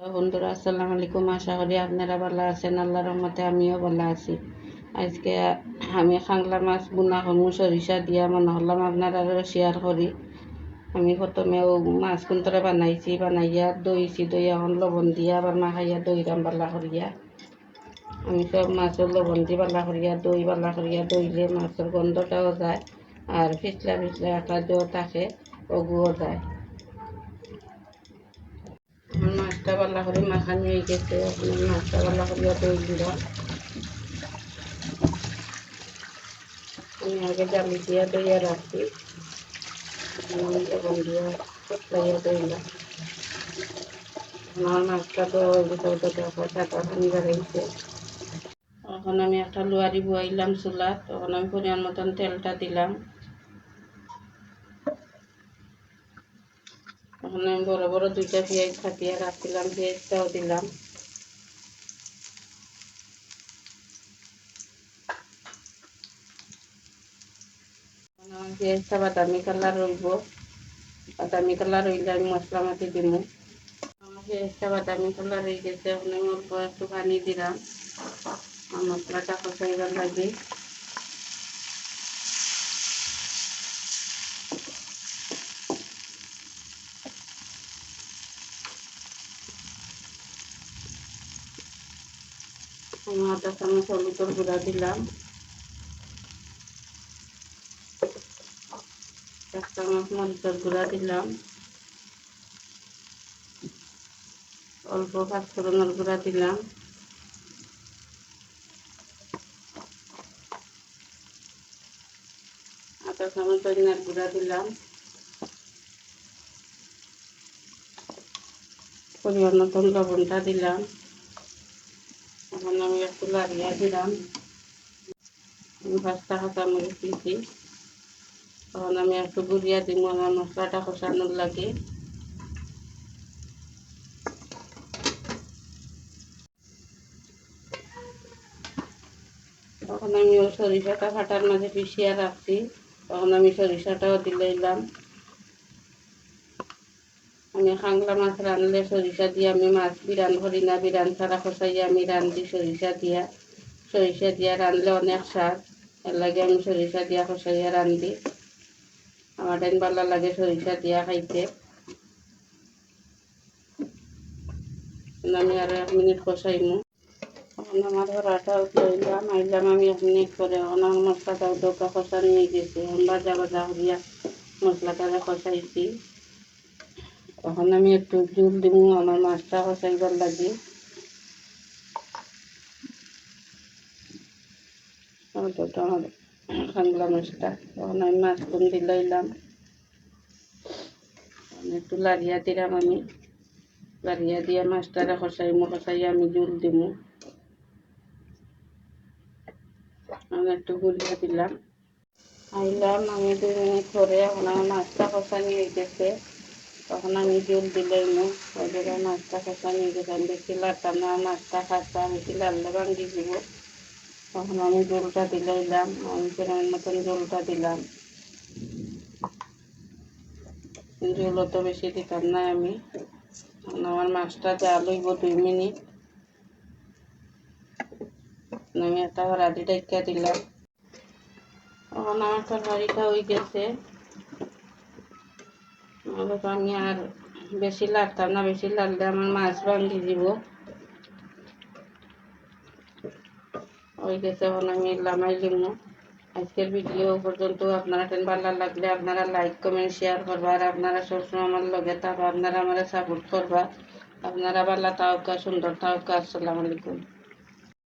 বন্ধুরা, আসসালামু আলাইকুম। আশা করি আপনারা ভালো আছেন। আল্লাহর রহমতে আমিও ভালো আছি। আজকে আমি খাংলা মাছ বুনা করমু সরিষা দিয়া মনে হলাম আপনারা শেয়ার করি। আমি প্রথমে মাছ কুন্তরে বানাইছি, বানাইয়া দইছি দই এখন লবণ দিয়া, আবার মাখাইয়া দই রাম বালা করিয়া। আমি সব মাছের লবণ দিয়ে বালা করিয়া, দই বালা করিয়া, দইলে মাছের গন্ধটাও যায়, আর ফিসলা ফিসলা একটা দেও থাকে, ওগুও যায়। আমার মাছটা বালা করে মাখানি হয়ে গেছে। এখন মাছটা বালা করিয়া দই দিলাম। আমি আগে জালি দিয়া দইয়া রাখছি। লবণ দিয়া দইলাম আমার মাছটা তো তখন আমি একটা লুয়ারি বুয়াইলাম চুলা তখন আমি পরিমাণ মতন তেলটা দিলাম। তখন আমি বড় বড় দুইটা পেঁয়াজ কাটিয়ে রাখছিলাম পেঁয়াজটাও দিলাম। পেঁয়াজটা বাদামি কালার রইব, বাদামি কালার হইলে আমি মশলা মাটি দিব আমার পেঁয়াজটা বাদামি কালার হয়ে গেছে এখন আমি অল্প একটু পানি দিলাম। মশলাটা কষাইবার লাগে। আধা চামচ হলুদের গুঁড়া দিলাম। এক চামচ মরিচের গুঁড়া দিলাম। অল্প পাঁচফোড়নের গুঁড়া দিলাম। আধা চামচ ধনিয়ার গুঁড়া দিলাম। পরিমাণ মতন লবণটা দিলাম। এখন আমি একটু লাড়িয়া দিলাম। পাঁচটা কাঁচামরিচ দিয়েছি। তখন আমি একটু গুড়িয়া দিব আমার মশলাটা কষানোর লাগে। তখন আমি সরিষাটা ফাটার মাঝে পিষিয়ে রাখছি। তখন আমি সরিষাটাও দিলাম আমি খাংলা মাছ রানলে সরিষা দিয়ে আমি মাছ বিরান করি না, বিরান ছাড়া খসাইয়া আমি রান্ধি সরিষা দিয়া। সরিষা দিয়া রানলে অনেক স্বাদ। এর লাগে আমি সরিষা দিয়া খসাইয়া রান্ধি আমার টাইম ভালো লাগে সরিষা দিয়া খাইতে। আমি আরও এক মিনিট কষাইমু এখন আমার ধরাটা লইলাম আইলাম আমি এক মিনিট করে এখন আমার মশলাটাও দোকা কষা নিয়ে গেছি। এখন বাজা বাজা করিয়া মশলাটা তখন আমি একটু জল দিব, আমার মাছটা কষাইবার লাগে। আমার মাছটা। তখন আমি মাছ কম দিলাইলাম একটু লাড়িয়া দিলাম আমি। লাড়িয়া দিয়া মাছটারে কষাইমু কষাই আমি জল দিব আমি একটু গুলিয়া দিলাম। আইলাম আমি দুই মিনিট পরে আমার মাছটা কষানি হয়ে গেছে তখন আমি জল দিলাই মু ওই জায়গায় মাছটা নিয়ে গেলাম বেশি লাড়তাম না মাছটা খাচ্ছা বেশি লাড়লে ভাঙ্গি দিব। তখন আমি জলটা দিলাইলাম, আমি পরিমাণ মতন জলটা দিলাম। জলও তো বেশি দিতাম না আমি। আমার মাছটা জাল হইব দুই মিনিট। আমি একটা হরাদি ডাইকা দিলাম। তখন আমার তরকারিটা হয়ে গেছে। অবশ্য আমি আর বেশি লাড়তাম না, বেশি লাড়লে আমার মাছ ভাঙ্গি দিব। ওই গেছে এখন আমি লামাই লিমু আজকের ভিডিও পর্যন্ত আপনারা টেন ভালো লাগলে আপনারা লাইক কমেন্ট শেয়ার করবা। আর আপনারা সবসময় আমার লগে থাকবা, আপনারা আমার সাপোর্ট করবা। আপনারা ভালো থাকা, সুন্দর থাকা, আসসালামু আলাইকুম।